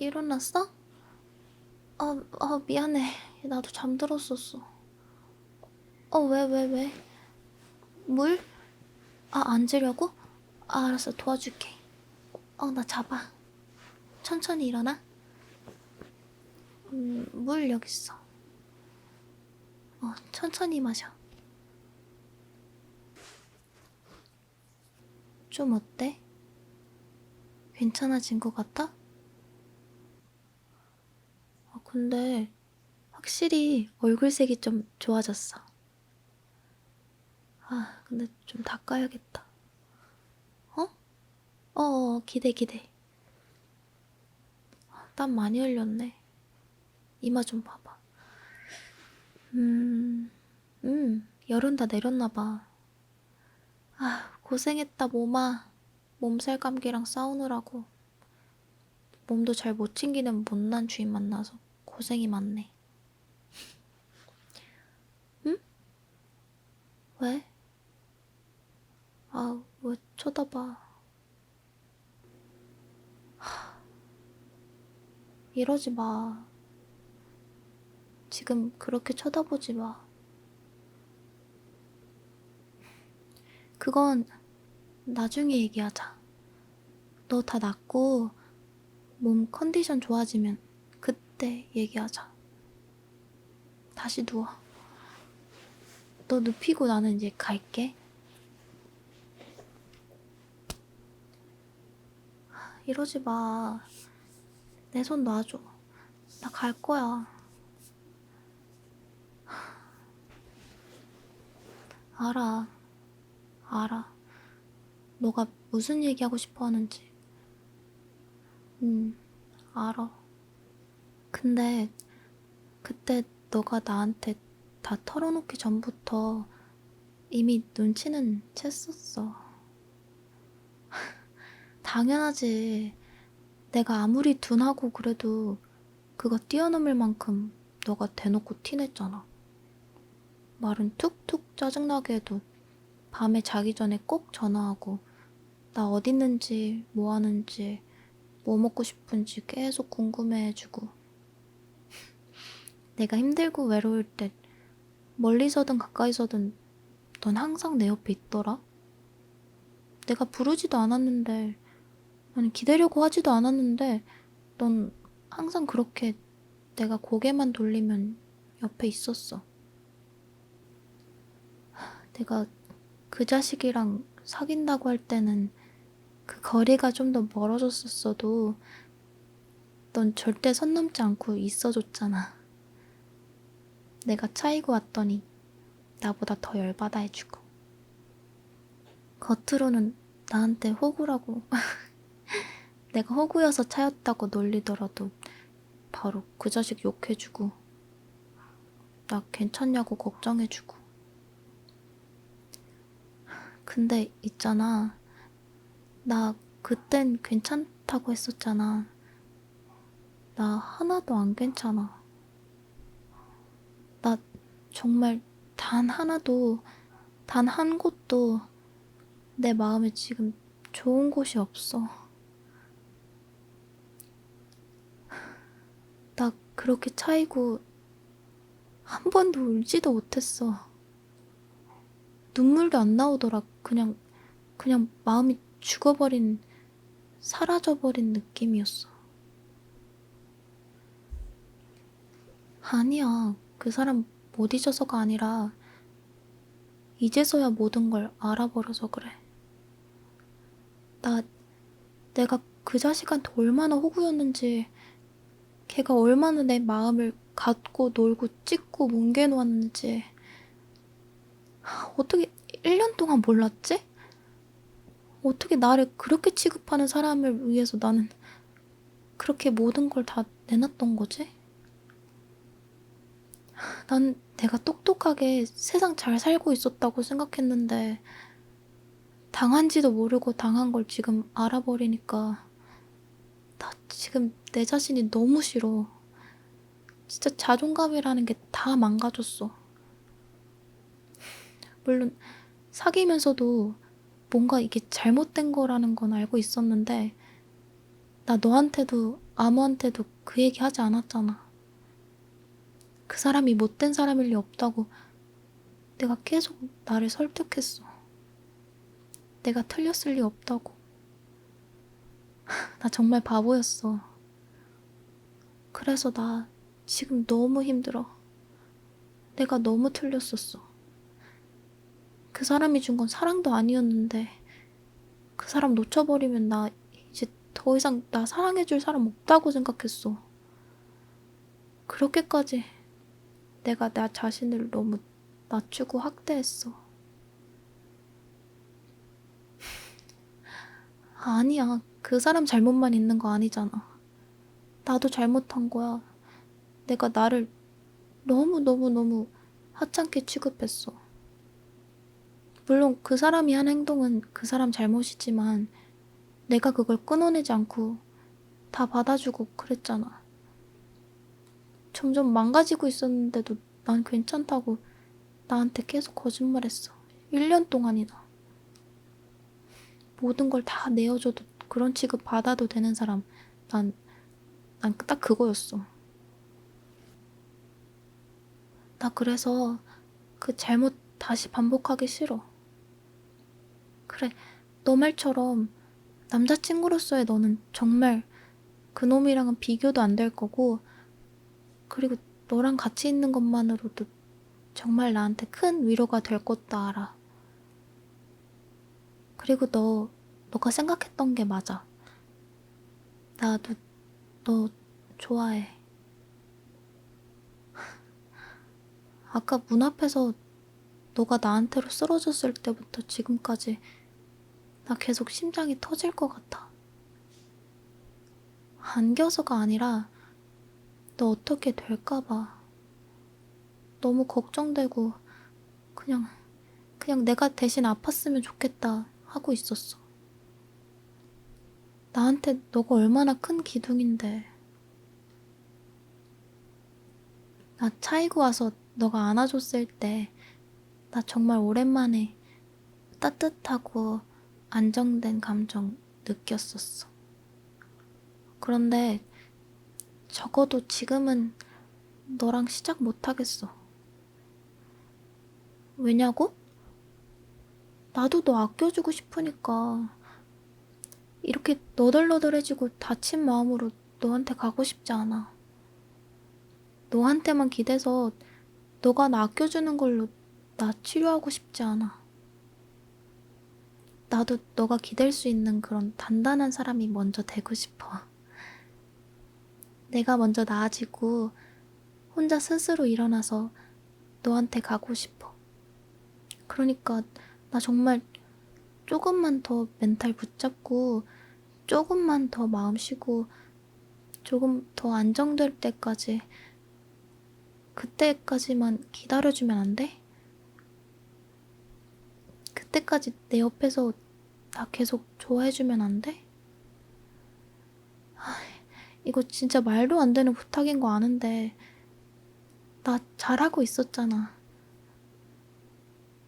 일어났어? 아, 아 미안해. 나도 잠들었었어. 어, 왜, 왜, 왜? 물? 아, 앉으려고? 아, 알았어. 도와줄게. 어, 나 잡아. 천천히 일어나. 음, 물 여기 있어. 어, 천천히 마셔. 좀 어때? 괜찮아진 것 같아? 아, 근데 확실히 얼굴색이 좀 좋아졌어. 아, 근데 좀 닦아야겠다. 어? 어, 어, 기대, 기대. 아, 땀 많이 흘렸네. 이마 좀 봐봐. 음, 음, 열은 다 내렸나봐. 아, 고생했다, 몸아. 몸살 감기랑 싸우느라고. 몸도 잘 못 챙기는 못난 주인 만나서 고생이 많네. 응? 왜? 아, 왜 쳐다봐. 하, 이러지 마. 지금 그렇게 쳐다보지 마. 그건 나중에 얘기하자. 너 다 낫고 몸 컨디션 좋아지면 그때 얘기하자. 다시 누워. 너 눕히고 나는 이제 갈게. 이러지 마. 내 손 놔줘. 나 갈 거야. 알아. 알아. 너가 무슨 얘기하고 싶어 하는지. 음, 알아. 근데 그때 너가 나한테 다 털어놓기 전부터 이미 눈치는 챘었어. 당연하지. 내가 아무리 둔하고 그래도 그거 뛰어넘을 만큼 너가 대놓고 티냈잖아. 말은 툭툭 짜증나게 해도 밤에 자기 전에 꼭 전화하고 나 어딨는지 뭐 하는지 뭐 먹고 싶은지 계속 궁금해해주고 내가 힘들고 외로울 때 멀리서든 가까이서든 넌 항상 내 옆에 있더라. 내가 부르지도 않았는데 아니 기대려고 하지도 않았는데 넌 항상 그렇게 내가 고개만 돌리면 옆에 있었어. 내가 그 자식이랑 사귄다고 할 때는 그 거리가 좀 더 멀어졌었어도 넌 절대 선 넘지 않고 있어줬잖아. 내가 차이고 왔더니 나보다 더 열받아 해주고. 겉으로는 나한테 호구라고. 내가 호구여서 차였다고 놀리더라도 바로 그 자식 욕해주고. 나 괜찮냐고 걱정해주고. 근데 있잖아. 나 그땐 괜찮다고 했었잖아. 나 하나도 안 괜찮아. 나 정말 단 하나도, 단 한 곳도 내 마음에 지금 좋은 곳이 없어. 나 그렇게 차이고 한 번도 울지도 못했어. 눈물도 안 나오더라. 그냥, 그냥 마음이 죽어버린, 사라져버린 느낌이었어. 아니야. 그 사람 못 잊어서가 아니라, 이제서야 모든 걸 알아버려서 그래. 나, 내가 그 자식한테 얼마나 호구였는지, 걔가 얼마나 내 마음을 갖고 놀고 찢고 뭉개놓았는지, 어떻게 1년 동안 몰랐지? 어떻게 나를 그렇게 취급하는 사람을 위해서 나는 그렇게 모든 걸 다 내놨던 거지? 난 내가 똑똑하게 세상 잘 살고 있었다고 생각했는데 당한지도 모르고 당한 걸 지금 알아버리니까 나 지금 내 자신이 너무 싫어. 진짜 자존감이라는 게 다 망가졌어. 물론 사귀면서도 뭔가 이게 잘못된 거라는 건 알고 있었는데 나 너한테도 아무한테도 그 얘기 하지 않았잖아. 그 사람이 못된 사람일 리 없다고 내가 계속 나를 설득했어. 내가 틀렸을 리 없다고. 나 정말 바보였어. 그래서 나 지금 너무 힘들어. 내가 너무 틀렸었어. 그 사람이 준 건 사랑도 아니었는데, 그 사람 놓쳐버리면 나 이제 더 이상 나 사랑해줄 사람 없다고 생각했어. 그렇게까지 내가 나 자신을 너무 낮추고 학대했어. 아니야. 그 사람 잘못만 있는 거 아니잖아. 나도 잘못한 거야. 내가 나를 너무너무너무 하찮게 취급했어. 물론 그 사람이 한 행동은 그 사람 잘못이지만 내가 그걸 끊어내지 않고 다 받아주고 그랬잖아. 점점 망가지고 있었는데도 난 괜찮다고 나한테 계속 거짓말했어. 1년 동안이나. 모든 걸 다 내어줘도 그런 취급 받아도 되는 사람 난 난 딱 그거였어. 나 그래서 그 잘못 다시 반복하기 싫어. 그래, 너 말처럼 남자친구로서의 너는 정말 그놈이랑은 비교도 안 될 거고, 그리고 너랑 같이 있는 것만으로도 정말 나한테 큰 위로가 될 것도 알아. 그리고 너, 너가 생각했던 게 맞아. 나도 너 좋아해. 아까 문 앞에서 너가 나한테로 쓰러졌을 때부터 지금까지 나 계속 심장이 터질 것 같아. 안겨서가 아니라 너 어떻게 될까봐 너무 걱정되고 그냥 그냥 내가 대신 아팠으면 좋겠다 하고 있었어. 나한테 너가 얼마나 큰 기둥인데. 나 차이고 와서 너가 안아줬을 때, 나 정말 오랜만에 따뜻하고 안정된 감정 느꼈었어. 그런데 적어도 지금은 너랑 시작 못하겠어. 왜냐고? 나도 너 아껴주고 싶으니까. 이렇게 너덜너덜해지고 다친 마음으로 너한테 가고 싶지 않아. 너한테만 기대서 너가 나 아껴주는 걸로 나 치료하고 싶지 않아. 나도 너가 기댈 수 있는 그런 단단한 사람이 먼저 되고 싶어. 내가 먼저 나아지고 혼자 스스로 일어나서 너한테 가고 싶어. 그러니까 나 정말 조금만 더 멘탈 붙잡고 조금만 더 마음 쉬고 조금 더 안정될 때까지 그때까지만 기다려주면 안 돼? 그때까지 내 옆에서 나 계속 좋아해주면 안 돼? 아, 이거 진짜 말도 안 되는 부탁인 거 아는데 나 잘하고 있었잖아.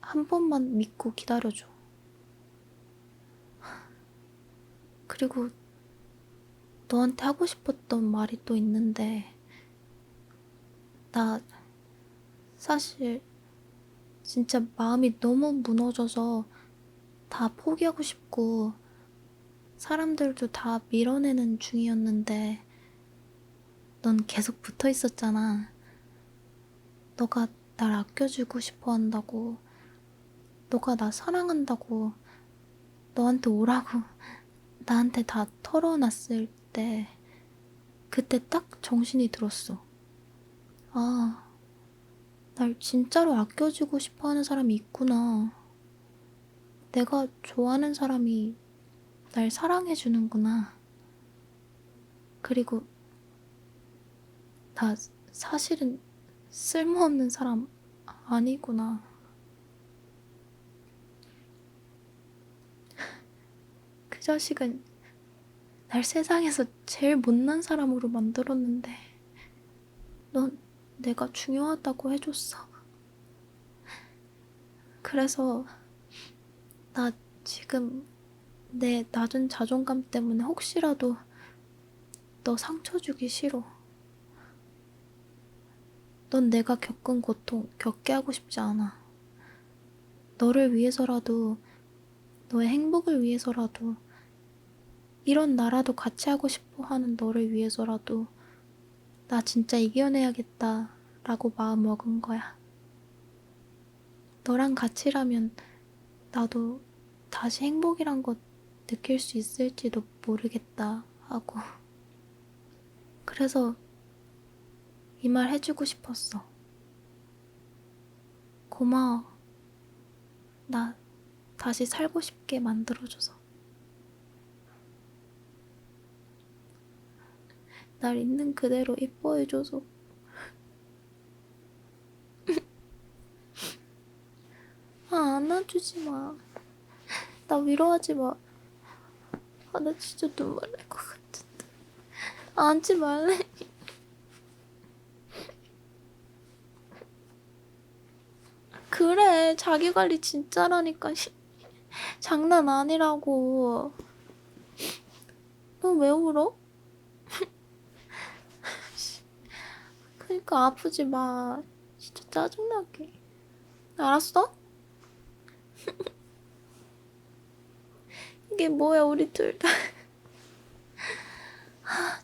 한 번만 믿고 기다려줘. 그리고 너한테 하고 싶었던 말이 또 있는데, 나 사실 진짜 마음이 너무 무너져서 다 포기하고 싶고, 사람들도 다 밀어내는 중이었는데, 넌 계속 붙어 있었잖아. 너가 날 아껴주고 싶어 한다고, 너가 나 사랑한다고, 너한테 오라고 나한테 다 털어놨을 때, 그때 딱 정신이 들었어. 아, 날 진짜로 아껴주고 싶어 하는 사람이 있구나. 내가 좋아하는 사람이 날 사랑해주는구나. 그리고, 나 사실은 쓸모없는 사람 아니구나. 그 자식은 날 세상에서 제일 못난 사람으로 만들었는데, 넌 내가 중요하다고 해줬어. 그래서, 나 지금 내 낮은 자존감 때문에 혹시라도 너 상처 주기 싫어. 넌 내가 겪은 고통 겪게 하고 싶지 않아. 너를 위해서라도, 너의 행복을 위해서라도, 이런 나라도 같이 하고 싶어 하는 너를 위해서라도, 나 진짜 이겨내야겠다. 라고 마음 먹은 거야. 너랑 같이라면 나도 다시 행복이란 것 느낄 수 있을지도 모르겠다 하고. 그래서 이 말 해주고 싶었어. 고마워. 나 다시 살고 싶게 만들어줘서. 날 있는 그대로 이뻐해줘서. 아, 안아주지 마. 나 위로하지 마. 아, 나 진짜 눈물 날 것 같은데. 안지 말래. 그래, 자기 관리 진짜라니까. 장난 아니라고. 너 왜 울어? 그러니까 아프지 마. 진짜 짜증나게. 알았어? 이게 뭐야 우리 둘 다.